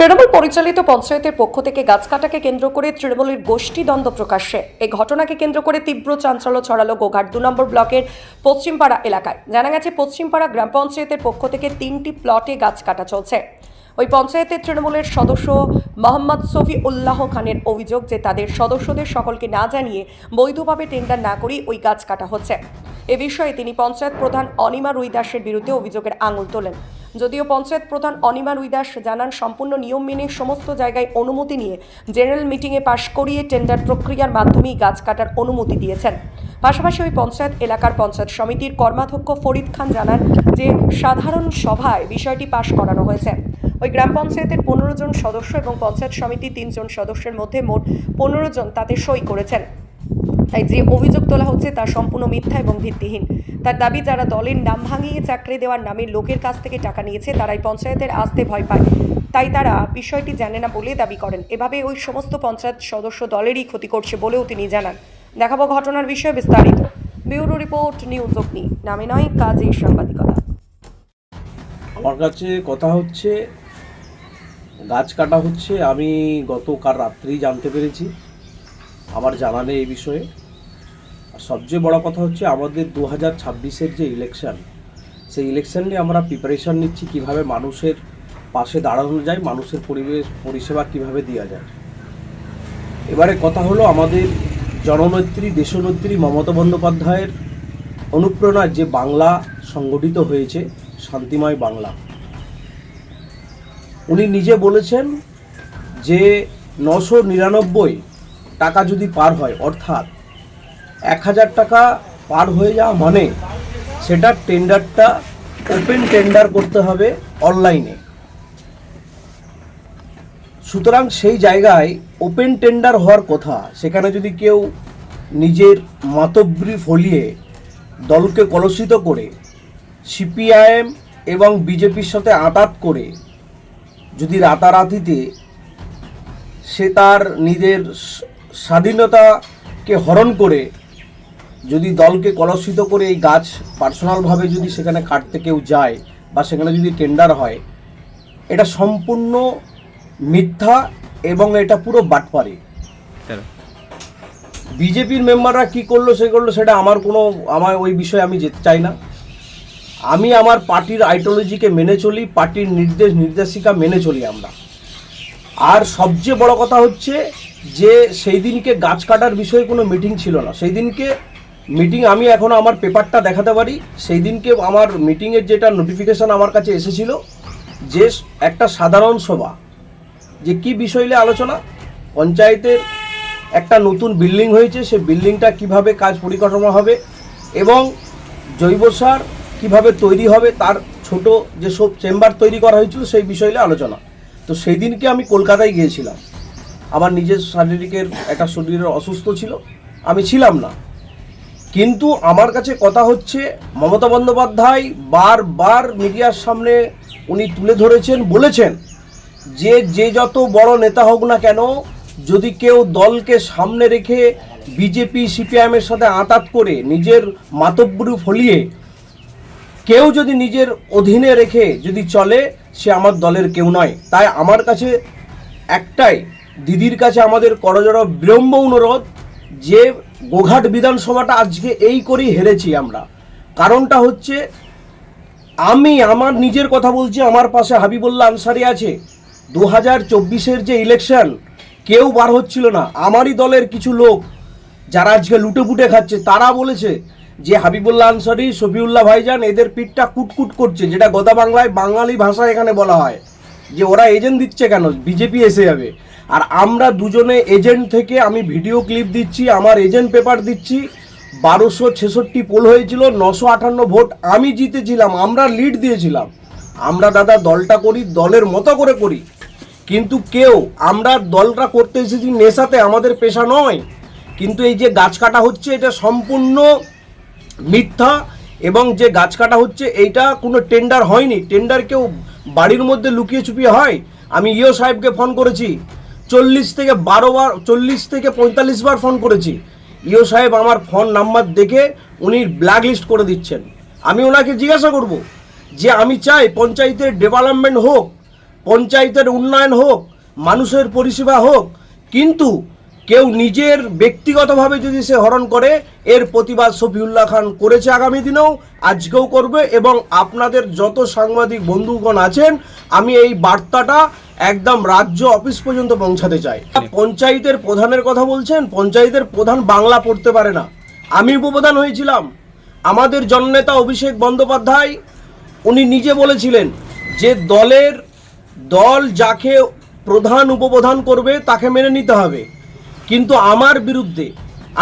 তৃণমূল পরিচালিত পঞ্চায়েতের পক্ষ থেকে গাছ কাটাকে কেন্দ্র করে তৃণমূলের গোষ্ঠী দ্বন্দ্ব প্রকাশ্যে। এই ঘটনাকে কেন্দ্র করে তীব্র চাঞ্চল্য ছড়ালো গোঘাট দু নম্বর ব্লকের পশ্চিমপাড়া এলাকায়। জানা গেছে, পশ্চিমপাড়া গ্রাম পঞ্চায়েতের পক্ষ থেকে তিনটি প্লটে গাছ কাটা চলছে। ওই পঞ্চায়েতের তৃণমূলের সদস্য মোহাম্মদ সফি উল্লাহ খানের অভিযোগ যে তাদের সদস্যদের সকলকে না জানিয়ে বৈধভাবে টেন্ডার না করেই ওই গাছ কাটা হচ্ছে। এ বিষয়ে তিনি পঞ্চায়েত প্রধান অনিমা রুইদাসের বিরুদ্ধে অভিযোগের আঙুল তোলেন। যদিও পঞ্চায়েত প্রধান অনিমা রুইদাস জানান, সম্পূর্ণ নিয়ম মেনে সমস্ত জায়গায় অনুমতি নিয়ে জেনারেল মিটিংয়ে পাশ করিয়ে টেন্ডার প্রক্রিয়ার মাধ্যমেই গাছ কাটার অনুমতি দিয়েছেন। পাশাপাশি ওই পঞ্চায়েত এলাকার পঞ্চায়েত সমিতির কর্মাধ্যক্ষ ফরিদ খান জানান যে সাধারণ সভায় বিষয়টি পাশ করানো হয়েছে। ওই গ্রাম পঞ্চায়েতের পনেরো জন সদস্য এবং পঞ্চায়েত সমিতি তিনজন সদস্যের মধ্যে মোট পনেরো জন তাতে সই করেছেন। তাই যে অভিযোগ তোলা হচ্ছে তা সম্পূর্ণ মিথ্যা এবং ভিত্তিহীন। তার দাবি, যারা দলের নাম ভাঙিয়ে চাকরি দেওয়ার নামে লোকের কাছ থেকে টাকা নিয়েছে, তারাই পঞ্চায়েতের আসতে ভয় পায়। তাই তারা বিষয়টি জানে না বলে দাবি করেন। এভাবে ওই সমস্ত পঞ্চায়েত সদস্য দলেরই ক্ষতি করছে বলেও তিনি জানান। দেখাবো ঘটনার বিষয়ে বিস্তারিত। ব্যুরো রিপোর্ট, নিউজ অগ্নি। নামে নয় কাজে সাংবাদিকতা। আমার কাছে কথা হচ্ছে গাছ কাটা হচ্ছে, আমি গত গতকাল রাত্রেই জানতে পেরেছি। আমার জানা নেই এই বিষয়ে। আর সবচেয়ে বড় কথা হচ্ছে, আমাদের দু হাজার ছাব্বিশের যে ইলেকশন সেই ইলেকশন নিয়ে আমরা প্রিপারেশন নিচ্ছি কীভাবে মানুষের পাশে দাঁড়ানো যায়, মানুষের পরিবেশ, পরিষেবা কীভাবে দেওয়া যায়। এবারে কথা হলো আমাদের জননেত্রী, দেশনেত্রী মমতা বন্দ্যোপাধ্যায়ের অনুপ্রেরণায় যে বাংলা সংগঠিত হয়েছে, শান্তিময় বাংলা। উনি নিজে বলেছেন যে নশো নিরানব্বই টাকা যদি পার হয়, অর্থাৎ এক হাজার টাকা পার হয়ে যাওয়া মানে সেটা টেন্ডারটা ওপেন টেন্ডার করতে হবে অনলাইনে। সুতরাং সেই জায়গায় ওপেন টেন্ডার হওয়ার কথা, সেখানে যদি কেউ নিজের মাতব্রি ফলিয়ে দলকে কলুষিত করে, সিপিআইএম এবং বিজেপির সাথে আঁতাত করে যদি রাতারাতিতে সে তার নিজের স্বাধীনতাকে হরণ করে যদি দলকে কলসিত করে এই গাছ পার্সোনালভাবে যদি সেখানে কাটতে কেউ যায় বা সেখানে যদি টেন্ডার হয় এটা সম্পূর্ণ মিথ্যা এবং এটা পুরো বাটপারি। বিজেপির মেম্বাররা কি করল সে করল সেটা আমার কোনো আমার ওই বিষয়ে আমি যেতে চাই না। আমি আমার পার্টির আইডিওলজিকে মেনে চলি, পার্টির নির্দেশ নির্দেশিকা মেনে চলি আমরা। আর সবচেয়ে বড় কথা হচ্ছে যে সেই দিনকে গাছ কাটার বিষয়ে কোনো মিটিং ছিল না। সেই দিনকে মিটিং আমি এখনও আমার পেপারটা দেখাতে পারি। সেই দিনকে আমার মিটিংয়ের যেটা নোটিফিকেশান আমার কাছে এসেছিল যে একটা সাধারণ সভা। যে কি বিষয় নিয়ে আলোচনা? পঞ্চায়েতের একটা নতুন বিল্ডিং হয়েছে। সে বিল্ডিংটা কীভাবে কাজ পরিকাঠামো হবে? এবং জৈব সার কীভাবে তৈরি হবে তার ছোট যেসব চেম্বার তৈরি করা হয়েছিল সেই বিষয় নিয়ে আলোচনা। তো সেই দিনকে আমি কলকাতায় গিয়েছিলাম। আমার নিজের শারীরিকের একটা শরীরের অসুস্থ ছিল। আমি ছিলাম না। কিন্তু আমার কাছে কথা হচ্ছে, মমতা বন্দ্যোপাধ্যায় বারবার মিডিয়ার সামনে উনি তুলে ধরেছেন, বলেছেন যে যে যত বড় নেতা হোক না কেন, যদি কেউ দলকে সামনে রেখে বিজেপি সিপিআইএমের সাথে আঁতাত করে নিজের মাতব্বরু ফলিয়ে কেউ যদি নিজের অধীনে রেখে যদি চলে, সে আমার দলের কেউ নয়। তাই আমার কাছে একটাই, দিদির কাছে আমাদের করজোড়া বিলম্ব অনুরোধ, যে গোঘাট বিধানসভাটা আজকে এই করেই হেরেছি আমরা। কারণটা হচ্ছে, আমি আমার নিজের কথা বলছি, আমার পাশে হাবিবুল্লাহ আনসারি আছে। দু হাজার চব্বিশের যে ইলেকশন, কেউ বার হচ্ছিল না। আমারই দলের কিছু লোক, যারা আজকে লুটে পুটে খাচ্ছে, তারা বলেছে যে হাবিবুল্লাহ আনসারি, শফিউল্লাহ ভাইজান, এদের পিঠটা কুটকুট করছে, যেটা গোদা বাংলায় বাঙালি ভাষায় এখানে বলা হয়। যে ওরা এজেন্ট দিচ্ছে কেন? বিজেপি এসে যাবে। আর আমরা দুজনে এজেন্ট থেকে আমি ভিডিও ক্লিপ দিচ্ছি, আমার এজেন্ট পেপার দিচ্ছি। বারোশো ছেষট্টি পোল হয়েছিল, নশো আটান্ন ভোট আমি জিতেছিলাম, আমরা লিড দিয়েছিলাম। আমরা দাদা দলটা করি, দলের মতো করে করি। কিন্তু কেউ, আমরা দলটা করতে এসেছি নেশাতে, আমাদের পেশা নয়। কিন্তু এই যে গাছ কাটা হচ্ছে, এটা সম্পূর্ণ মিথ্যা এবং যে গাছ কাটা হচ্ছে, এইটা কোনো টেন্ডার হয়নি। টেন্ডার কেউ বাড়ির মধ্যে লুকিয়ে চুপিয়ে হয়? আমি ইও সাহেবকে ফোন করেছি। চল্লিশ থেকে বারো বার, চল্লিশ থেকে পঁয়তাল্লিশ বার ফোন করেছি। ইও সাহেব আমার ফোন নাম্বার দেখে উনি ব্ল্যাক লিস্ট করে দিচ্ছেন। আমি ওনাকে জিজ্ঞাসা করব যে আমি চাই পঞ্চায়েতের ডেভেলপমেন্ট হোক, পঞ্চায়েতের উন্নয়ন হোক, মানুষের পরিষেবা হোক, কিন্তু কেউ নিজের ব্যক্তিগতভাবে যদি সে হরণ করে এর প্রতিবাদ শফিউল্লাহ খান করেছে আগামী দিনেও আজকেও করবে এবং আপনাদের যত সাংবাদিক বন্ধুগণ আছেন আমি এই বার্তাটা একদম রাজ্য অফিস পর্যন্ত পৌঁছাতে চাই। পঞ্চায়েতের প্রধানের কথা বলছেন পঞ্চায়েতের প্রধান বাংলা পড়তে পারে না। আমি উপপ্রধান হয়েছিলাম। আমাদের জননেতা অভিষেক বন্দ্যোপাধ্যায় উনি নিজে বলেছিলেন যে দলের দল যাকে প্রধান উপপ্রধান করবে তাকে মেনে নিতে হবে। কিন্তু আমার বিরুদ্ধে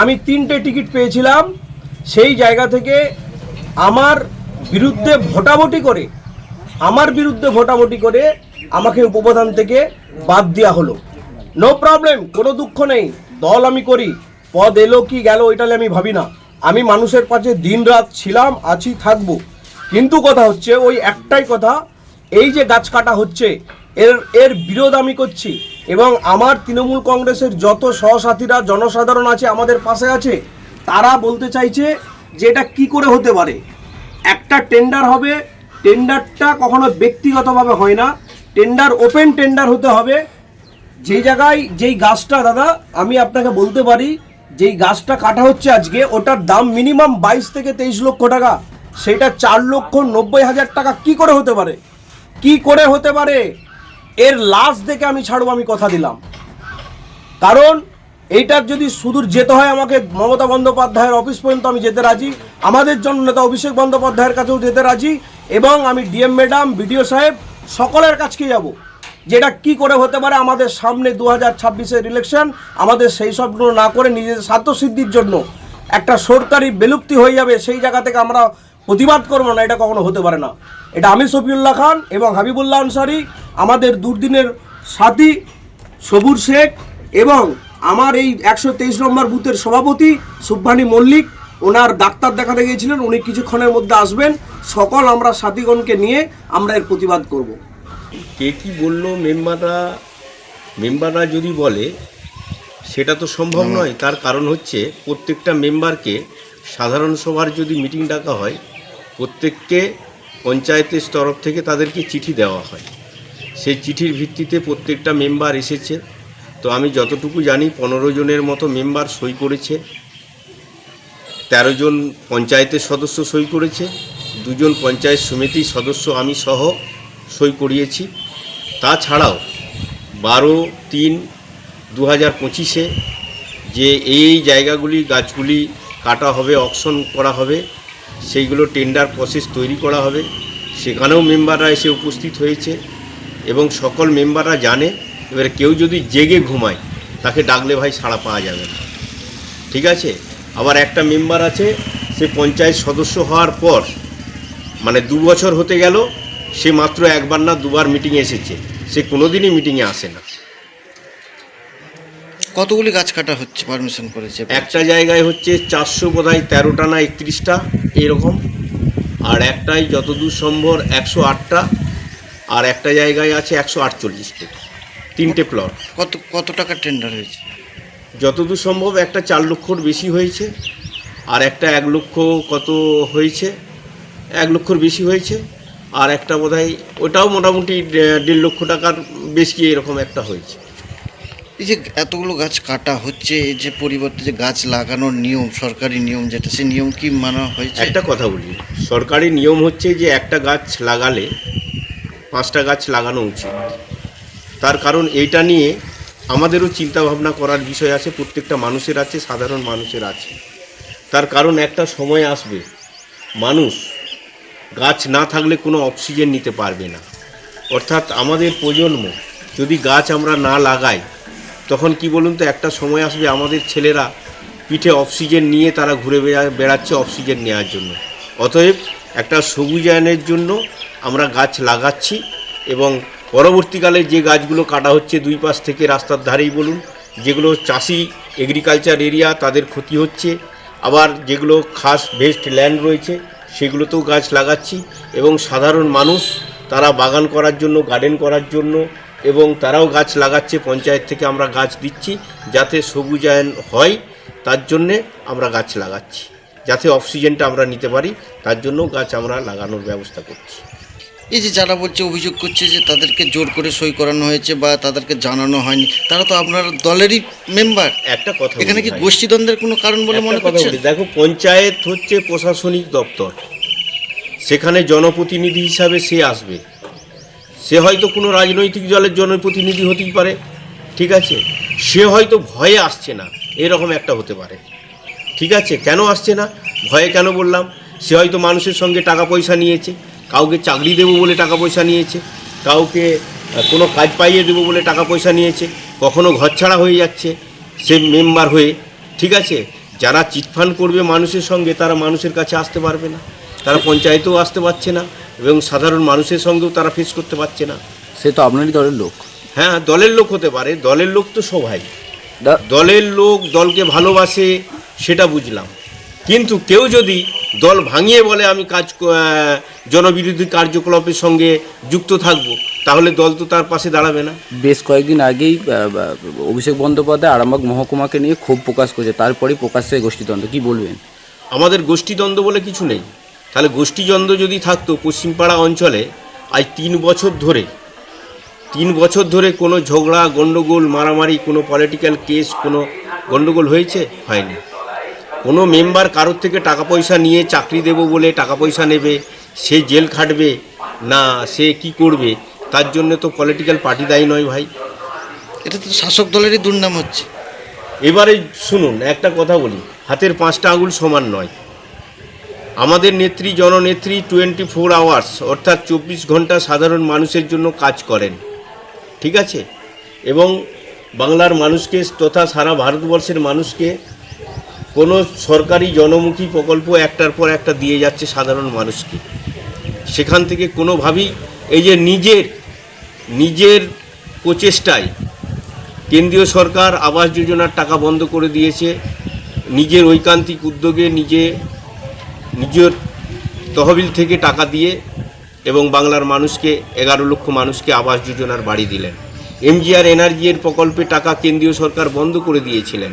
আমি তিনটে টিকিট পেয়েছিলাম, সেই জায়গা থেকে আমার বিরুদ্ধে ভোটাভুটি করে, আমার বিরুদ্ধে ভোটাভুটি করে আমাকে উপপ্রধান থেকে বাদ দেওয়া হলো। নো প্রবলেম কোনো দুঃখ নেই, দল আমি করি, পদ এলো কি গেল ওইটালে আমি ভাবি না। আমি মানুষের পাশে দিন রাত ছিলাম, আছি, থাকব। কিন্তু কথা হচ্ছে, ওই একটাই কথা, এই যে গাছ কাটা হচ্ছে, এর এর বিরোধ আমি করছি এবং আমার তৃণমূল কংগ্রেসের যত সহসাথীরা জনসাধারণ আছে আমাদের পাশে আছে, তারা বলতে চাইছে যে এটা কী করে হতে পারে। একটা টেন্ডার হবে টেন্ডারটা কখনো ব্যক্তিগতভাবে হয় না টেন্ডার ওপেন টেন্ডার হতে হবে। যে জায়গায় যেই গাছটা, দাদা, আমি আপনাকে বলতে পারি, যেই গাছটা কাটা হচ্ছে আজকে, ওটার দাম মিনিমাম বাইশ থেকে তেইশ লক্ষ টাকা। সেটা চার লক্ষ নব্বই হাজার টাকা কি করে হতে পারে? কি করে হতে পারে? এর লাশ দেখে আমি ছাড়বো, আমি কথা দিলাম। কারণ এইটার যদি সুদূর যেতে হয় আমাকে, মমতা বন্দ্যোপাধ্যায়ের অফিস পর্যন্ত আমি যেতে রাজি, আমাদের জন্য নেতা অভিষেক বন্দ্যোপাধ্যায়ের কাছেও যেতে রাজি, এবং আমি ডিএম ম্যাডাম, বিডিও সাহেব, সকলের কাছকে যাব। যেটা কি করে হতে পারে আমাদের সামনে দু হাজার ছাব্বিশের ইলেকশন আমাদের সেই সবগুলো না করে নিজেদের স্বার্থসিদ্ধির জন্য একটা সরকারি বিলুপ্তি হয়ে যাবে, সেই জায়গা থেকে আমরা প্রতিবাদ করব না, এটা কখনো হতে পারে না। এটা আমি শফিউল্লাহ খান এবং হাবিবুল্লাহ আনসারি আমাদের দুর্দিনের সাথী সবুর শেখ এবং আমার এই একশো তেইশ নম্বর বুথের সভাপতি সুব্বানী মল্লিক ওনার ডাক্তার দেখাতে গিয়েছিলেন উনি কিছুক্ষণের মধ্যে আসবেন। সকল আমরা সাথীগণকে নিয়ে আমরা এর প্রতিবাদ করব। কে কি বলল মেম্বাররা? মেম্বাররা যদি বলে সেটা তো সম্ভব নয়। তার কারণ হচ্ছে প্রত্যেকটা মেম্বারকে সাধারণ সভার যদি মিটিং ডাকা হয় প্রত্যেককে পঞ্চায়েতের তরফ থেকে তাদেরকে চিঠি দেওয়া হয়। সেই চিঠির ভিত্তিতে প্রত্যেকটা মেম্বার এসেছে। তো আমি যতটুকু জানি, পনেরো জনের মতো মেম্বার সই করেছে। তেরো জন পঞ্চায়েতের সদস্য সই করেছে। দুজন পঞ্চায়েত সমিতির সদস্য আমি সহ সই করিয়েছি। তাছাড়াও বারো তিন দু হাজার পঁচিশে যে এই জায়গাগুলি গাছগুলি কাটা হবে, অকশন করা হবে সেইগুলো টেন্ডার প্রসেস তৈরি করা হবে। সেখানেও মেম্বাররা এসে উপস্থিত হয়েছে এবং সকল মেম্বাররা জানে, এবারে কেউ যদি জেগে ঘুমায়, তাকে ডাকলে ভাই সাড়া পাওয়া যাবে না। ঠিক আছে? আবার একটা মেম্বার আছে, সে পঞ্চায়েত সদস্য হওয়ার পর মানে দু বছর হতে গেল, সে মাত্র একবার না দুবার মিটিংয়ে এসেছে। সে কোনোদিনই মিটিংয়ে আসে না। কতগুলি গাছ কাটা হচ্ছে? পারমিশন করেছে একটা জায়গায় হচ্ছে চারশো বোধহয় তেরোটা না একত্রিশটা এরকম। আর একটাই যতদূর সম্ভব একশো আটটা আর একটা জায়গায় আছে একশো আটচল্লিশটা। তিনটে প্লট কত কত টাকা টেন্ডার হয়েছে? যতদূর সম্ভব একটা চার লক্ষর বেশি হয়েছে আর একটা এক লক্ষ কত হয়েছে? এক লক্ষর বেশি হয়েছে আর একটা বোধহয় ওটাও মোটামুটি দেড় লক্ষ টাকার বেশি এরকম একটা হয়েছে। এই যে এতগুলো গাছ কাটা হচ্ছে, এই যে পরিবর্তে যে গাছ লাগানোর নিয়ম, সরকারি নিয়ম যেটা, সেই নিয়ম কি মানা হয়েছে? একটা কথা বলি, সরকারি নিয়ম হচ্ছে যে একটা গাছ লাগালে পাঁচটা গাছ লাগানো উচিত। তার কারণ এইটা নিয়ে আমাদেরও চিন্তা ভাবনা করার বিষয় আছে, প্রত্যেকটা মানুষের আছে, সাধারণ মানুষের আছে। তার কারণ একটা সময় আসবে, মানুষ গাছ না থাকলে কোনো অক্সিজেন নিতে পারবে না। অর্থাৎ আমাদের প্রজন্ম, যদি গাছ আমরা না লাগাই তখন কি বলুন তো, একটা সময় আসবে আমাদের ছেলেরা পিঠে অক্সিজেন নিয়ে তারা ঘুরে বেড়া- বেড়াচ্ছে অক্সিজেন নেওয়ার জন্য। অতএব একটা সবুজায়নের জন্য আমরা গাছ লাগাচ্ছি এবং পরবর্তীকালে যে গাছগুলো কাটা হচ্ছে দুই পাশ থেকে রাস্তার ধারেই বলুন, যেগুলো চাষি এগ্রিকালচার এরিয়া তাদের ক্ষতি হচ্ছে, আবার যেগুলো খাস ভেস্ট ল্যান্ড রয়েছে সেগুলোতেও গাছ লাগাচ্ছি এবং সাধারণ মানুষ তারা বাগান করার জন্য গার্ডেন করার জন্য এবং তারাও গাছ লাগাচ্ছে পঞ্চায়েত থেকে আমরা গাছ দিচ্ছি যাতে সবুজায়ন হয় তার জন্যে আমরা গাছ লাগাচ্ছি। যাতে অক্সিজেনটা আমরা নিতে পারি তার জন্য গাছ আমরা লাগানোর ব্যবস্থা করছি। এই যে যারা বলছে অভিযোগ করছে যে তাদেরকে জোর করে সই করানো হয়েছে বা তাদেরকে জানানো হয়নি তারা তো আপনার দলেরই মেম্বার একটা কথা এখানে কি। গোষ্ঠীদ্বন্দ্বের কোনো কারণ বলে মনে কথা করছেন? দেখো পঞ্চায়েত হচ্ছে প্রশাসনিক দপ্তর। সেখানে জনপ্রতিনিধি হিসাবে সে আসবে। সে হয়তো কোনো রাজনৈতিক দলের জনপ্রতিনিধি হতেই পারে, ঠিক আছে? সে হয়তো ভয়ে আসছে না, এরকম একটা হতে পারে। ঠিক আছে? কেন আসছে না? ভয়ে কেন বললাম? সে হয়তো মানুষের সঙ্গে টাকা পয়সা নিয়েছে, কাউকে চাকরি দেবো বলে টাকা পয়সা নিয়েছে, কাউকে কোনো কাজ পাইয়ে দেবো বলে টাকা পয়সা নিয়েছে, কখনো ঘরছাড়া হয়ে যাচ্ছে সে মেম্বার হয়ে, ঠিক আছে? যারা চিটফান্ড করবে মানুষের সঙ্গে, তারা মানুষের কাছে আসতে পারবে না, তারা পঞ্চায়েতেও আসতে পারছে না এবং সাধারণ মানুষের সঙ্গেও তারা ফেস করতে পারছে না। সে তো আপনারই দলের লোক। হ্যাঁ দলের লোক হতে পারে দলের লোক তো সবাই। দলের লোক দলকে ভালোবাসে সেটা বুঝলাম। কিন্তু কেউ যদি দল ভাঙিয়ে বলে আমি কাজ জনবিরোধী কার্যকলাপের সঙ্গে যুক্ত থাকব তাহলে দল তো তার পাশে দাঁড়াবে না। বেশ কয়েকদিন আগেই অভিষেক বন্দ্যোপাধ্যায় আরামবাগ মহকুমাকে নিয়ে ক্ষোভ প্রকাশ করেছে তারপরেই প্রকাশ্যে গোষ্ঠীদ্বন্দ্ব। কি বলবেন? আমাদের গোষ্ঠীদ্বন্দ্ব বলে কিছু নেই। তাহলে গোষ্ঠীদ্বন্দ্ব যদি থাকতো পশ্চিমপাড়া অঞ্চলে আজ তিন বছর ধরে তিন বছর ধরে কোনো ঝগড়া গণ্ডগোল মারামারি কোনো পলিটিক্যাল কেস কোনো গণ্ডগোল হয়েছে? হয়নি। কোনো মেম্বার কারোর থেকে টাকা পয়সা নিয়ে চাকরি দেব বলে টাকা পয়সা নেবে সে জেল খাটবে না সে কি করবে? তার জন্য তো পলিটিক্যাল পার্টি দায়ী নয় ভাই। এটা তো শাসক দলেরই দুর্নাম হচ্ছে। এবারে শুনুন একটা কথা বলি হাতের পাঁচটা আঙুল সমান নয়। আমাদের নেত্রী, জননেত্রী টোয়েন্টি ফোর আওয়ার্স অর্থাৎ চব্বিশ ঘণ্টা সাধারণ মানুষের জন্য কাজ করেন। ঠিক আছে? এবং বাংলার মানুষকে তথা সারা ভারতবর্ষের মানুষকে কোনো সরকারি জনমুখী প্রকল্প একটার পর একটা দিয়ে যাচ্ছে সাধারণ মানুষকে। সেখান থেকে কোনোভাবেই এই যে নিজের নিজের প্রচেষ্টায় কেন্দ্রীয় সরকার আবাস যোজনার টাকা বন্ধ করে দিয়েছে, নিজের ঐকান্তিক উদ্যোগে নিজে নিজের তহবিল থেকে টাকা দিয়ে এবং বাংলার মানুষকে, এগারো লক্ষ মানুষকে আবাস যোজনার বাড়ি দিলেন। এমজিআর এর প্রকল্পে টাকা কেন্দ্রীয় সরকার বন্ধ করে দিয়েছিলেন।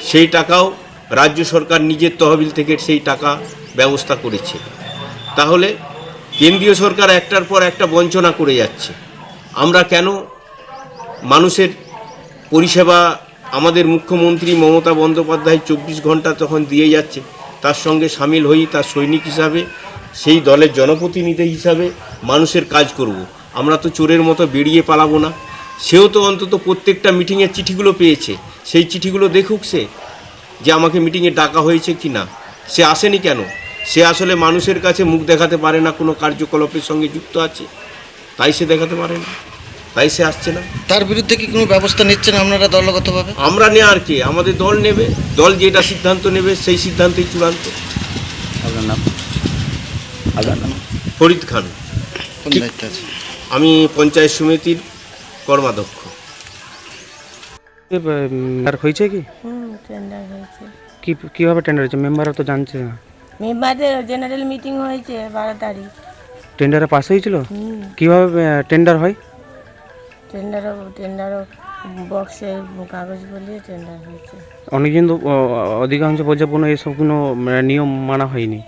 সেই টাকাও রাজ্য সরকার নিজের তহবিল থেকে সেই টাকা ব্যবস্থা করেছে। তাহলে কেন্দ্রীয় সরকার একটার পর একটা বঞ্চনা করে যাচ্ছে। আমরা কেন মানুষের পরিষেবা আমাদের মুখ্যমন্ত্রী মমতা বন্দ্যোপাধ্যায় চব্বিশ ঘণ্টা তখন দিয়ে যাচ্ছে? তার সঙ্গে সামিল হই তার সৈনিক হিসাবে, সেই দলের জনপ্রতিনিধি হিসাবে মানুষের কাজ করব। আমরা তো চোরের মতো বেরিয়ে পালাবো না। সেও তো অন্তত প্রত্যেকটা মিটিংয়ের চিঠিগুলো পেয়েছে। সেই চিঠিগুলো দেখুক সে যে আমাকে মিটিংয়ে ডাকা হয়েছে কি না। সে আসেনি কেন? সে আসলে মানুষের কাছে মুখ দেখাতে পারে না কোনো কার্যকলাপের সঙ্গে যুক্ত আছে? তাই সে দেখাতে পারে না। তাই সে আসছে না। তার বিরুদ্ধে কি কোনো ব্যবস্থা নিচ্ছেন আপনারা দলগতভাবে? আমরা নেওয়ার আর কি? আমাদের দল নেবে। দল যেটা সিদ্ধান্ত নেবে সেই সিদ্ধান্তই চূড়ান্ত। আপনার নাম? আপনার নাম? ফরিদ খান। কোন দায়িত্ব আমি পঞ্চায়েত সমিতির কর্মাধ্যক্ষ। টেন্ডার হয়েছে কি? হুম টেন্ডার হয়েছে। কি কীভাবে টেন্ডার হয়েছে? মেম্বাররা তো জানছে না। মেম্বারদের জেনারেল মিটিং হয়েছে বারো তারিখ। টেন্ডারে পাস হয়েছিল? কীভাবে টেন্ডার হয়? টেন্ডারও টেন্ডারও বক্সে কাগজ বলিয়ে টেন্ডার হয়েছে। অনেকদিন তো অ, অধিকাংশ কোনো এসব কোনো নিয়ম মানা হয়নি।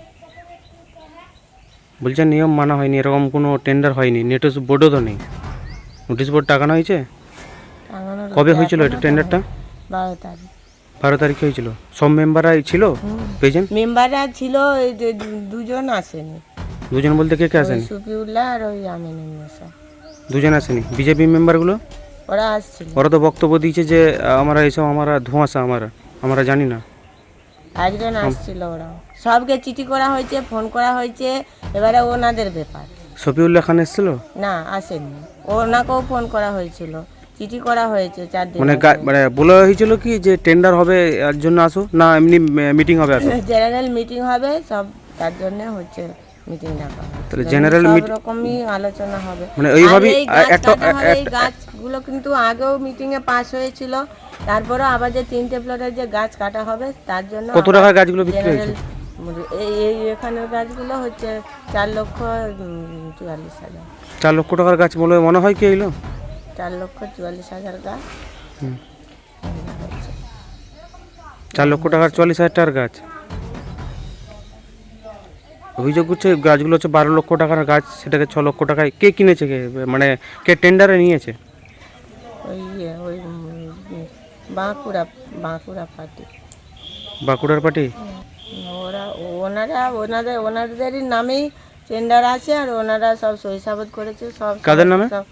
বলছে নিয়ম মানা হয়নি এরকম কোনো টেন্ডার হয়নি নোটিশ বোর্ডও তো নেই। নোটিশ বোর্ড টাকানো হয়েছে? কবে হয়েছিল এটা টেন্ডারটা বারো তারিখ। বারো তারিখে হয়েছিল। সব মেম্বাররাই ছিল? পেয়েছেন? মেম্বাররা ছিল এই যে দুজন আসেনি। দুজন বলতে কে কে আসেনি? সুফিউল্লাহ আর ওই আমিনুল দুজন আসেনি। বিজেপি মেম্বারগুলো? ওরা আসছিল ওরা তো বক্তব্য দিয়েছে যে আমরা এইসব আমরা ধোঁয়াশা আমরা আমরা জানি না। একজন আসছিল ওরা। সবকে চিঠি করা হয়েছে ফোন করা হয়েছে এবারে ওনাদের ব্যাপার। শফিউল্লাহ খান এসেছিল? না আসেননি ওনাকেও ফোন করা হয়েছিল। চিঠি করা হয়েছে চার দিন মানে মানে বলা হয়েছিল কি যে টেন্ডার হবে এর জন্য আসো? না এমনি মিটিং হবে আসো? জেনারেল মিটিং হবে সব তার জন্য হচ্ছে। মিটিং ডাকা। তাহলে general সব রকমই আলোচনা হবে। মানে ওইভাবেই একটা- এই গাছগুলো কিন্তু আগেও মিটিং এ পাস হয়েছিল। তারপরে আবার যে তিনটে প্লটের যে গাছ কাটা হবে তার জন্য কত টাকার গাছগুলো বিক্রি হয়েছে? এই এই এখানের গাছগুলো হচ্ছে চার লক্ষ চুয়াল্লিশ হাজার। চার লক্ষ টাকার গাছ বলে মনে হয় কি এলো? চার লক্ষ চুয়াল্লিশ হাজার গাছ। চার লক্ষ টাকার চল্লিশ হাজার টাকার গাছ। অভিযোগ হচ্ছে গাছগুলো হচ্ছে বারো লক্ষ টাকার গাছ সেটাকে ছ লক্ষ টাকায় কে কিনেছে কে মানে কে টেন্ডারে নিয়েছে? ওই ইয়ে ওই উম, বাঁকুড়া বাঁকুড়া পার্টি। বাঁকুড়ার পার্টি? ওরা ওনারা ওনাদের ওনাদেরই নামেই টেন্ডার আছে আর ওনারা সব সইসাবত করেছে সব কাদের নামে? সব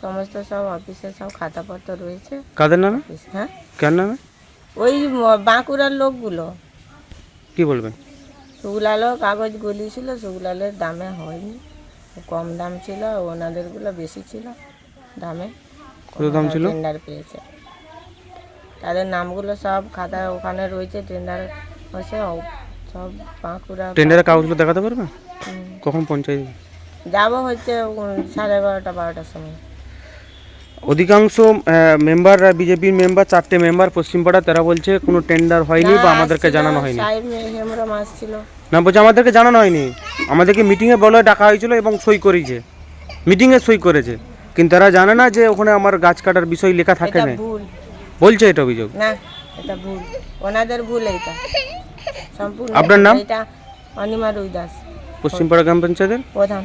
সমস্ত সব অফিসে সব খাতাপত্র রয়েছে। কাদের নামে? হ্যাঁ? কার নামে? ওই ম- বাঁকুড়ার লোকগুলো। কি বলবেন? সুগলালও কাগজ গলিয়েছিল সুগলালের দামে হয়নি। কম দাম ছিল ওনাদেরগুলো বেশি ছিল দামে। কত দাম ছিল? টেন্ডার পেয়েছে। তাদের নামগুলো সব খাতায় ওখানে রয়েছে টেন্ডার হয়েছে সব বাঁকুড়া টেন্ডারের কাগজগুলো দেখাতে পারবে। কখন পঞ্চায়েত যাব হচ্ছে সাড়ে বারোটা বারোটার সময়। অধিকাংশ মেম্বার বিজেপির মেম্বার চারটে মেম্বার পশ্চিমপাড়া তারা বলছে কোনো টেন্ডার হয়নি বা আমাদেরকে জানানো হয়নি। না বলছে আমাদেরকে জানানো হয়নি। আমাদেরকে মিটিংয়ে বলে ডাকা হয়েছিল এবং সই করেছে। মিটিংয়ে সই করেছে। কিন্তু তারা জানে না যে ওখানে আমার গাছ কাটার বিষয় লেখা থাকে না বলছে এটা অভিযোগ? না এটা ভুল। ওনাদের ভুল এটা। সম্পূর্ণ আপনার নাম? এটা অনিমা রুইদাস। পশ্চিমপাড়া গ্রাম পঞ্চায়েতের? প্রধান।